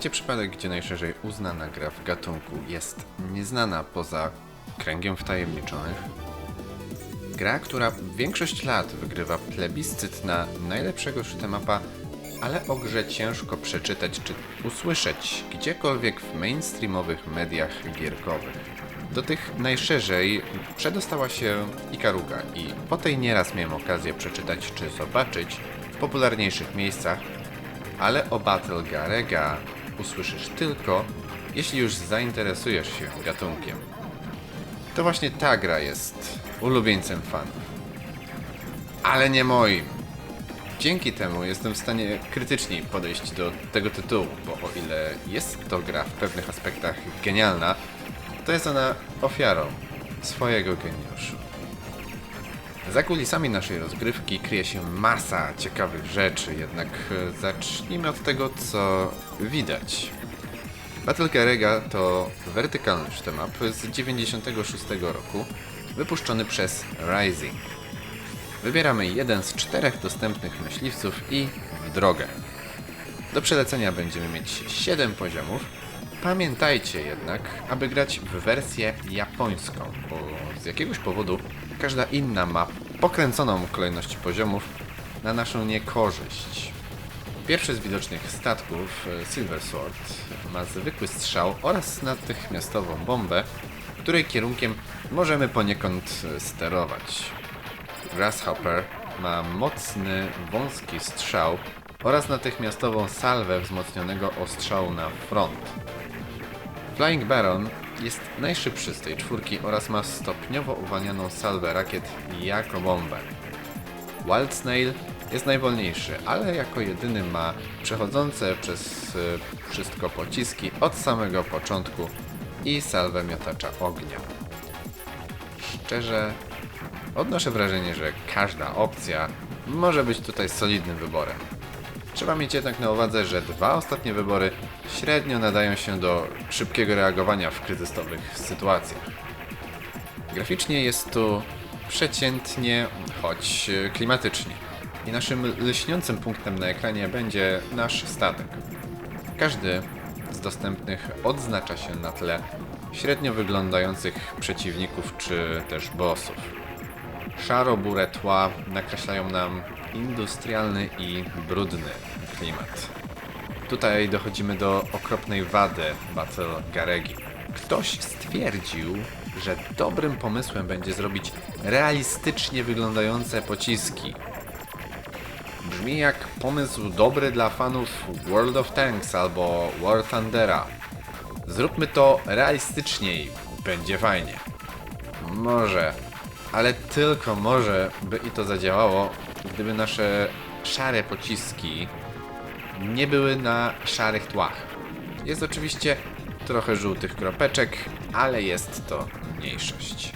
Znacie przypadek, gdzie najszerzej uznana gra w gatunku jest nieznana poza kręgiem wtajemniczonych? Gra, która większość lat wygrywa plebiscyt na najlepszego mapa, ale o grze ciężko przeczytać czy usłyszeć gdziekolwiek w mainstreamowych mediach gierkowych. Do tych najszerzej przedostała się Ikaruga i po tej nieraz miałem okazję przeczytać czy zobaczyć w popularniejszych miejscach, ale o Battle Garega usłyszysz tylko, jeśli już zainteresujesz się gatunkiem. To właśnie ta gra jest ulubieńcem fanów. Ale nie moim. Dzięki temu jestem w stanie krytyczniej podejść do tego tytułu, bo o ile jest to gra w pewnych aspektach genialna, to jest ona ofiarą swojego geniuszu. Za kulisami naszej rozgrywki kryje się masa ciekawych rzeczy, jednak e, zacznijmy od tego, co widać. Battle Garega to wertykalny sztemap z 96 roku, wypuszczony przez Rising. Wybieramy jeden z czterech dostępnych myśliwców i w drogę. Do przelecenia będziemy mieć 7 poziomów. Pamiętajcie jednak, aby grać w wersję japońską, bo z jakiegoś powodu każda inna ma pokręconą kolejność poziomów na naszą niekorzyść. Pierwszy z widocznych statków, e, Silver Sword, ma zwykły strzał oraz natychmiastową bombę, której kierunkiem możemy poniekąd e, sterować. Grasshopper ma mocny, wąski strzał oraz natychmiastową salwę wzmocnionego ostrzału na front. Flying Baron jest najszybszy z tej czwórki oraz ma stopniowo uwalnianą salwę rakiet jako bombę. Wild Snail jest najwolniejszy, ale jako jedyny ma przechodzące przez y, wszystko pociski od samego początku i salwę miotacza ognia. Szczerze, odnoszę wrażenie, że każda opcja może być tutaj solidnym wyborem. Trzeba mieć jednak na uwadze, że dwa ostatnie wybory średnio nadają się do szybkiego reagowania w kryzysowych sytuacjach. Graficznie jest tu przeciętnie, choć klimatycznie. I naszym lśniącym punktem na ekranie będzie nasz statek. Każdy z dostępnych odznacza się na tle średnio wyglądających przeciwników czy też bossów. Szaro-burę tła nakreślają nam industrialny i brudny klimat. Tutaj dochodzimy do okropnej wady Battle Garegi. Ktoś stwierdził, że dobrym pomysłem będzie zrobić realistycznie wyglądające pociski. Brzmi jak pomysł dobry dla fanów World of Tanks albo War Thundera. Zróbmy to realistyczniej, będzie fajnie. Może, ale tylko może by i to zadziałało, gdyby nasze szare pociski nie były na szarych tłach. Jest oczywiście trochę żółtych kropeczek, ale jest to mniejszość.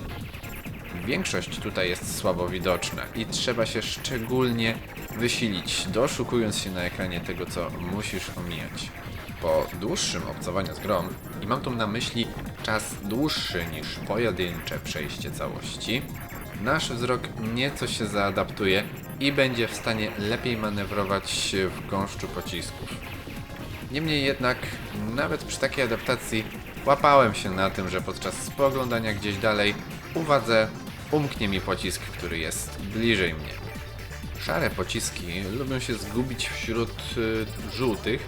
Większość tutaj jest słabo widoczna i trzeba się szczególnie wysilić, doszukując się na ekranie tego, co musisz omijać. Po dłuższym obcowaniu z grą, i mam tu na myśli czas dłuższy niż pojedyncze przejście całości, nasz wzrok nieco się zaadaptuje i będzie w stanie lepiej manewrować w gąszczu pocisków. Niemniej jednak, nawet przy takiej adaptacji łapałem się na tym, że podczas spoglądania gdzieś dalej uwadze umknie mi pocisk, który jest bliżej mnie. Szare pociski lubią się zgubić wśród y, żółtych,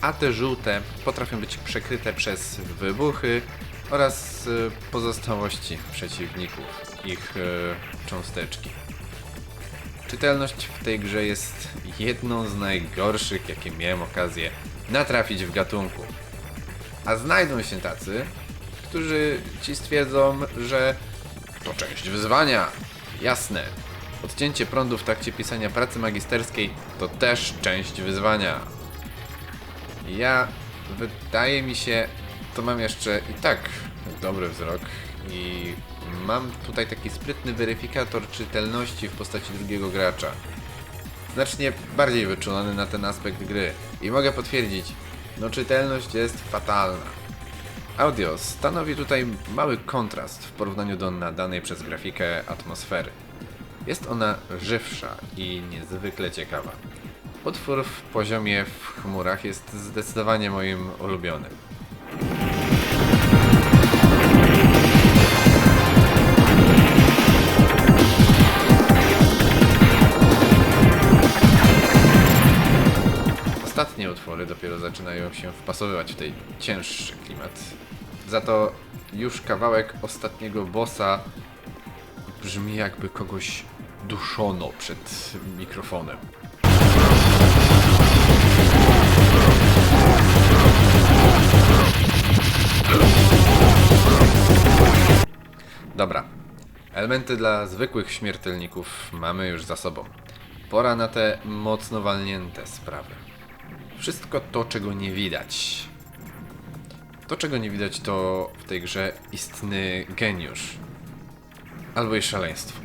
a te żółte potrafią być przekryte przez wybuchy oraz y, pozostałości przeciwników, ich y, cząsteczki. Czytelność w tej grze jest jedną z najgorszych, jakie miałem okazję natrafić w gatunku. A znajdą się tacy, którzy ci stwierdzą, że to część wyzwania. Jasne. Odcięcie prądu w trakcie pisania pracy magisterskiej to też część wyzwania. Ja, wydaje mi się, to mam jeszcze i tak dobry wzrok i mam tutaj taki sprytny weryfikator czytelności w postaci drugiego gracza. Znacznie bardziej wyczulony na ten aspekt gry i mogę potwierdzić, no czytelność jest fatalna. Audio stanowi tutaj mały kontrast w porównaniu do nadanej przez grafikę atmosfery. Jest ona żywsza i niezwykle ciekawa. Utwór w poziomie w chmurach jest zdecydowanie moim ulubionym. Ostatnie utwory dopiero zaczynają się wpasowywać w tej cięższy klimat. Za to już kawałek ostatniego bossa brzmi jakby kogoś duszono przed mikrofonem. Dobra. Elementy dla zwykłych śmiertelników mamy już za sobą. Pora na te mocno walnięte sprawy. Wszystko to, czego nie widać. To, czego nie widać, to w tej grze istny geniusz. Albo i szaleństwo.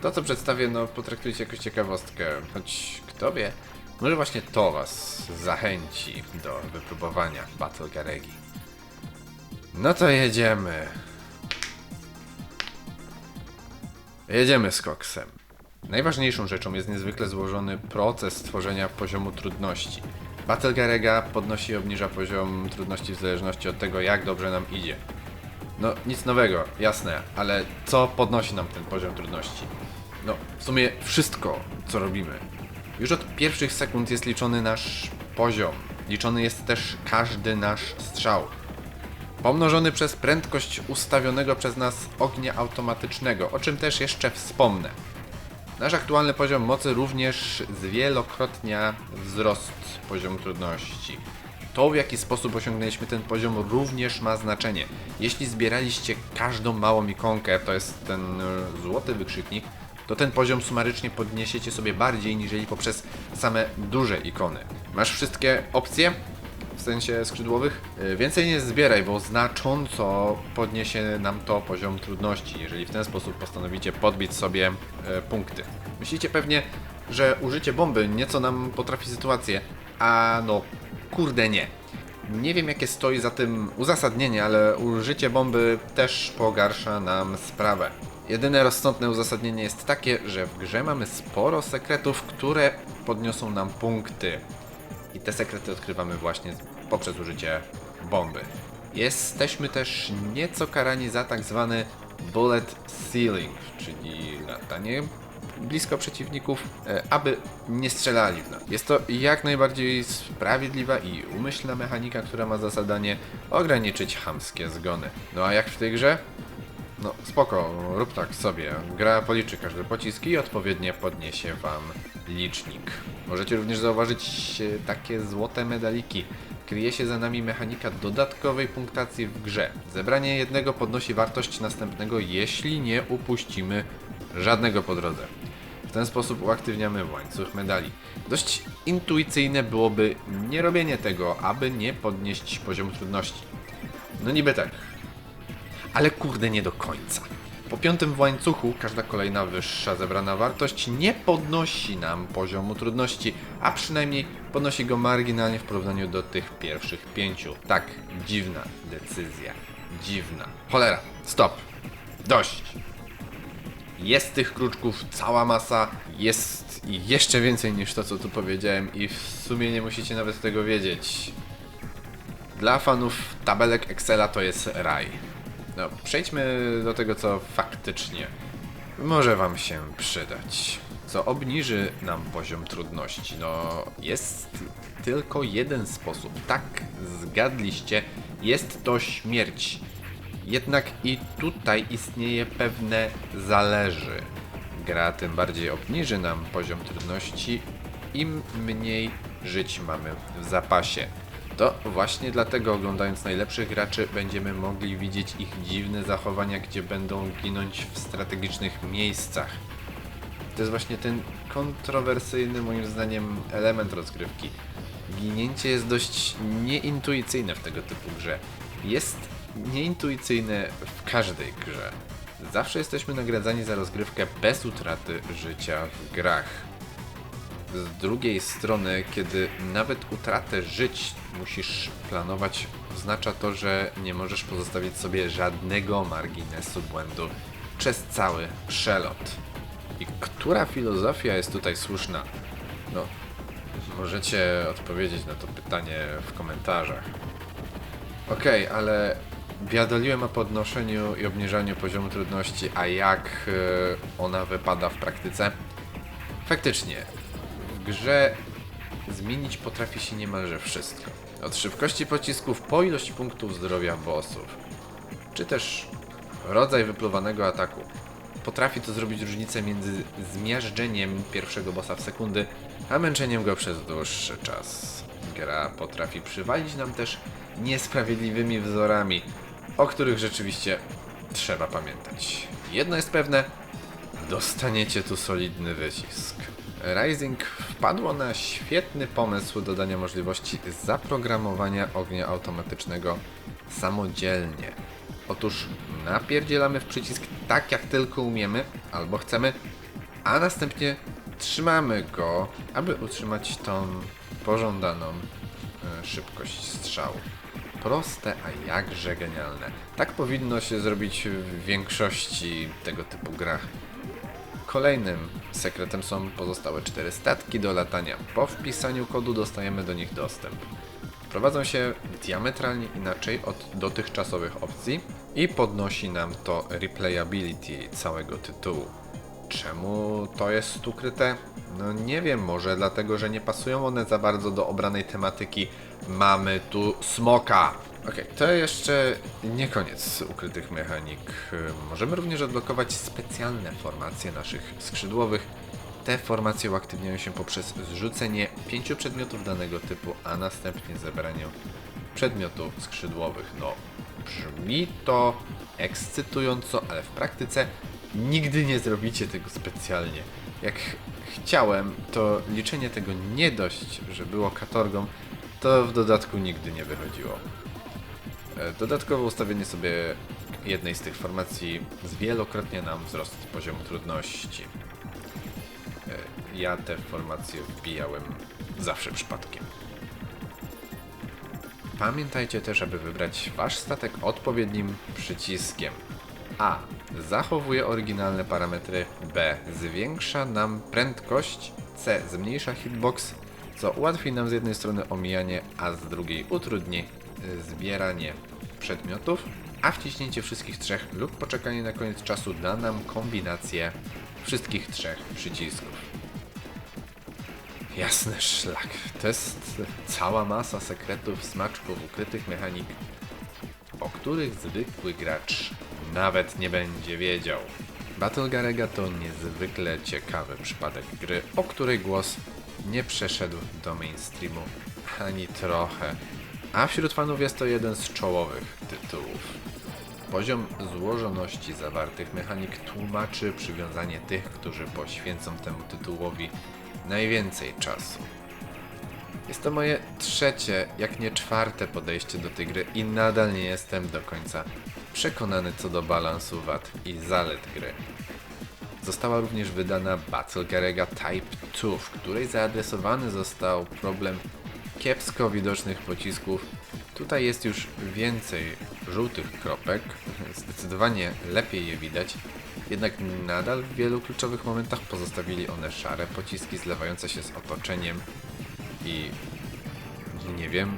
To, co przedstawię, no potraktujcie jako ciekawostkę, choć kto wie, może właśnie to was zachęci do wypróbowania Battle Garegi. No to jedziemy. Jedziemy z koksem. Najważniejszą rzeczą jest niezwykle złożony proces tworzenia poziomu trudności. Battle Garega podnosi i obniża poziom trudności w zależności od tego, jak dobrze nam idzie. No, nic nowego, jasne, ale co podnosi nam ten poziom trudności? No, w sumie wszystko, co robimy. Już od pierwszych sekund jest liczony nasz poziom. Liczony jest też każdy nasz strzał. Pomnożony przez prędkość ustawionego przez nas ognia automatycznego, o czym też jeszcze wspomnę. Nasz aktualny poziom mocy również zwielokrotnia wzrost poziomu trudności. To, w jaki sposób osiągnęliśmy ten poziom, również ma znaczenie. Jeśli zbieraliście każdą małą ikonkę, to jest ten e, złoty wykrzyknik, to ten poziom sumarycznie podniesiecie sobie bardziej niżeli poprzez same duże ikony. Masz wszystkie opcje? Sensie skrzydłowych. Y, Więcej nie zbieraj, bo znacząco podniesie nam to poziom trudności, jeżeli w ten sposób postanowicie podbić sobie e, punkty. Myślicie pewnie, że użycie bomby nieco nam potrafi sytuację, a no kurde nie. Nie wiem jakie stoi za tym uzasadnienie, ale użycie bomby też pogarsza nam sprawę. Jedyne rozsądne uzasadnienie jest takie, że w grze mamy sporo sekretów, które podniosą nam punkty. I te sekrety odkrywamy właśnie poprzez użycie bomby. Jesteśmy też nieco karani za tak zwany bullet ceiling, czyli latanie blisko przeciwników, e, aby nie strzelali w nas. Jest to jak najbardziej sprawiedliwa i umyślna mechanika, która ma za zadanie ograniczyć chamskie zgony. No a jak w tej grze? No spoko, rób tak sobie. Gra policzy każdy pocisk i odpowiednio podniesie wam licznik. Możecie również zauważyć e, takie złote medaliki. Kryje się za nami mechanika dodatkowej punktacji w grze. Zebranie jednego podnosi wartość następnego, jeśli nie upuścimy żadnego po drodze. W ten sposób uaktywniamy łańcuch medali. Dość intuicyjne byłoby nie robienie tego, aby nie podnieść poziomu trudności. No niby tak, ale kurde nie do końca. Po piątym w łańcuchu każda kolejna wyższa zebrana wartość nie podnosi nam poziomu trudności, a przynajmniej podnosi go marginalnie w porównaniu do tych pierwszych pięciu. Tak, dziwna decyzja. Dziwna. Cholera, stop. Dość. Jest tych kruczków cała masa, jest i jeszcze więcej niż to, co tu powiedziałem i w sumie nie musicie nawet tego wiedzieć. Dla fanów tabelek Excela to jest raj. No, przejdźmy do tego, co faktycznie może Wam się przydać. Co obniży nam poziom trudności? No, jest tylko jeden sposób. Tak, zgadliście, jest to śmierć. Jednak i tutaj istnieje pewne zależy. Gra tym bardziej obniży nam poziom trudności, im mniej żyć mamy w zapasie. To właśnie dlatego oglądając najlepszych graczy będziemy mogli widzieć ich dziwne zachowania, gdzie będą ginąć w strategicznych miejscach. To jest właśnie ten kontrowersyjny moim zdaniem element rozgrywki. Ginięcie jest dość nieintuicyjne w tego typu grze. Jest nieintuicyjne w każdej grze. Zawsze jesteśmy nagradzani za rozgrywkę bez utraty życia w grach. Z drugiej strony, kiedy nawet utratę żyć musisz planować, oznacza to, że nie możesz pozostawić sobie żadnego marginesu błędu przez cały przelot. I która filozofia jest tutaj słuszna? No, Możecie odpowiedzieć na to pytanie w komentarzach. Okej, ale biadoliłem o podnoszeniu i obniżaniu poziomu trudności, a jak e, ona wypada w praktyce? Faktycznie, w grze zmienić potrafi się niemalże wszystko. Od szybkości pocisków po ilość punktów zdrowia bossów, czy też rodzaj wypluwanego ataku. Potrafi to zrobić różnicę między zmiażdżeniem pierwszego bossa w sekundy, a męczeniem go przez dłuższy czas. Gra potrafi przywalić nam też niesprawiedliwymi wzorami, o których rzeczywiście trzeba pamiętać. Jedno jest pewne, dostaniecie tu solidny wycisk. Rising wpadło na świetny pomysł dodania możliwości zaprogramowania ognia automatycznego samodzielnie. Otóż napierdzielamy w przycisk tak jak tylko umiemy albo chcemy, a następnie trzymamy go, aby utrzymać tą pożądaną e, szybkość strzału. Proste, a jakże genialne. Tak powinno się zrobić w większości tego typu grach. Kolejnym sekretem są pozostałe cztery statki do latania. Po wpisaniu kodu dostajemy do nich dostęp. Prowadzą się diametralnie inaczej od dotychczasowych opcji i podnosi nam to replayability całego tytułu. Czemu to jest ukryte? No nie wiem, może dlatego, że nie pasują one za bardzo do obranej tematyki. Mamy tu smoka! Okej, to jeszcze nie koniec ukrytych mechanik. Możemy również odblokować specjalne formacje naszych skrzydłowych. Te formacje uaktywniają się poprzez zrzucenie pięciu przedmiotów danego typu, a następnie zebranie przedmiotów skrzydłowych. No, brzmi to ekscytująco, ale w praktyce nigdy nie zrobicie tego specjalnie. Jak chciałem, to liczenie tego nie dość, że było katorgą, to w dodatku nigdy nie wychodziło. E, Dodatkowo ustawienie sobie jednej z tych formacji zwielokrotnia nam wzrost poziomu trudności. E, Ja te formacje wbijałem zawsze przypadkiem. Pamiętajcie też, aby wybrać wasz statek odpowiednim przyciskiem. A. Zachowuje oryginalne parametry. B. Zwiększa nam prędkość. C. Zmniejsza hitbox, co ułatwi nam z jednej strony omijanie, a z drugiej utrudni zbieranie przedmiotów. A wciśnięcie wszystkich trzech lub poczekanie na koniec czasu da nam kombinację wszystkich trzech przycisków. Jasny szlak. To jest cała masa sekretów, smaczków, ukrytych mechanik, o których zwykły gracz nawet nie będzie wiedział. Battle Garega to niezwykle ciekawy przypadek gry, o której głos nie przeszedł do mainstreamu ani trochę, a wśród fanów jest to jeden z czołowych tytułów. Poziom złożoności zawartych mechanik tłumaczy przywiązanie tych, którzy poświęcą temu tytułowi najwięcej czasu. Jest to moje trzecie, jak nie czwarte podejście do tej gry i nadal nie jestem do końca przekonany co do balansu wad i zalet gry. Została również wydana Battle Garega Type 2, w której zaadresowany został problem kiepsko widocznych pocisków. Tutaj jest już więcej żółtych kropek, zdecydowanie lepiej je widać, jednak nadal w wielu kluczowych momentach pozostawili one szare pociski zlewające się z otoczeniem i nie wiem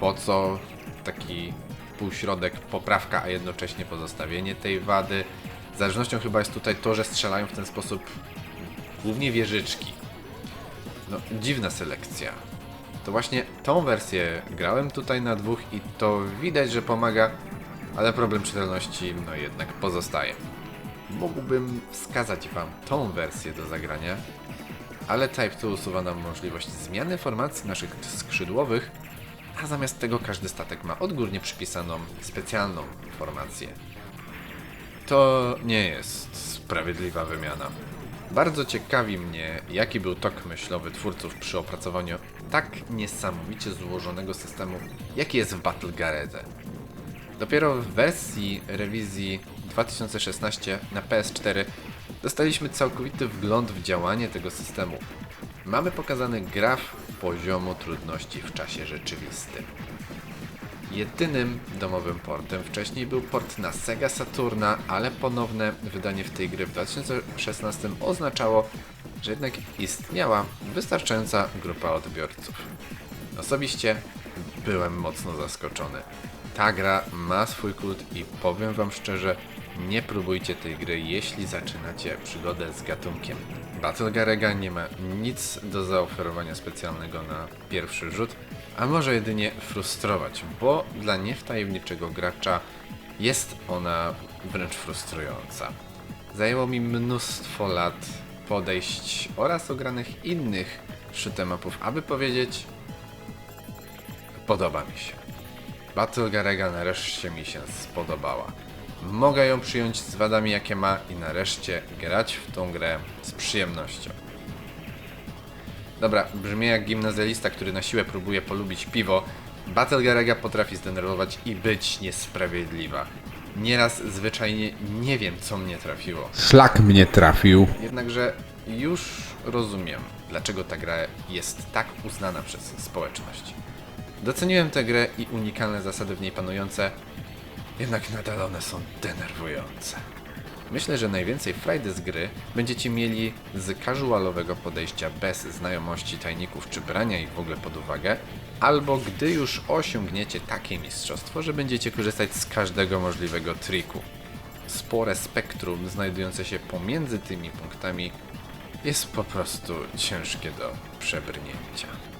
po co taki półśrodek poprawka, a jednocześnie pozostawienie tej wady. Zależnością chyba jest tutaj to, że strzelają w ten sposób głównie wieżyczki. No, dziwna selekcja. To właśnie tą wersję grałem tutaj na dwóch i to widać, że pomaga, ale problem czytelności no jednak pozostaje. Mógłbym wskazać Wam tą wersję do zagrania, ale Type 2 usuwa nam możliwość zmiany formacji naszych skrzydłowych, a zamiast tego każdy statek ma odgórnie przypisaną specjalną formację. To nie jest sprawiedliwa wymiana. Bardzo ciekawi mnie, jaki był tok myślowy twórców przy opracowaniu tak niesamowicie złożonego systemu, jaki jest w Battle Garedze. Dopiero w wersji rewizji 2016 na PS4 dostaliśmy całkowity wgląd w działanie tego systemu. Mamy pokazany graf poziomu trudności w czasie rzeczywistym. Jedynym domowym portem wcześniej był port na Sega Saturna, ale ponowne wydanie w tej gry w 2016 oznaczało, że jednak istniała wystarczająca grupa odbiorców. Osobiście byłem mocno zaskoczony. Ta gra ma swój kult i powiem wam szczerze, nie próbujcie tej gry, jeśli zaczynacie przygodę z gatunkiem. Battle Garega nie ma nic do zaoferowania specjalnego na pierwszy rzut, a może jedynie frustrować, bo dla niewtajemniczego gracza jest ona wręcz frustrująca. Zajęło mi mnóstwo lat podejść oraz ogranych innych shoot'em upów, aby powiedzieć podoba mi się. Battle Garega nareszcie mi się spodobała. Mogę ją przyjąć z wadami jakie ma i nareszcie grać w tą grę z przyjemnością. Dobra, brzmi jak gimnazjalista, który na siłę próbuje polubić piwo. Battle Garega potrafi zdenerwować i być niesprawiedliwa. Nieraz zwyczajnie nie wiem, co mnie trafiło. Szlak mnie trafił. Jednakże już rozumiem, dlaczego ta gra jest tak uznana przez społeczność. Doceniłem tę grę i unikalne zasady w niej panujące, jednak nadal one są denerwujące. Myślę, że najwięcej frajdy z gry będziecie mieli z casualowego podejścia bez znajomości tajników czy brania ich w ogóle pod uwagę, albo gdy już osiągniecie takie mistrzostwo, że będziecie korzystać z każdego możliwego triku spore spektrum znajdujące się pomiędzy tymi punktami jest po prostu ciężkie do przebrnięcia.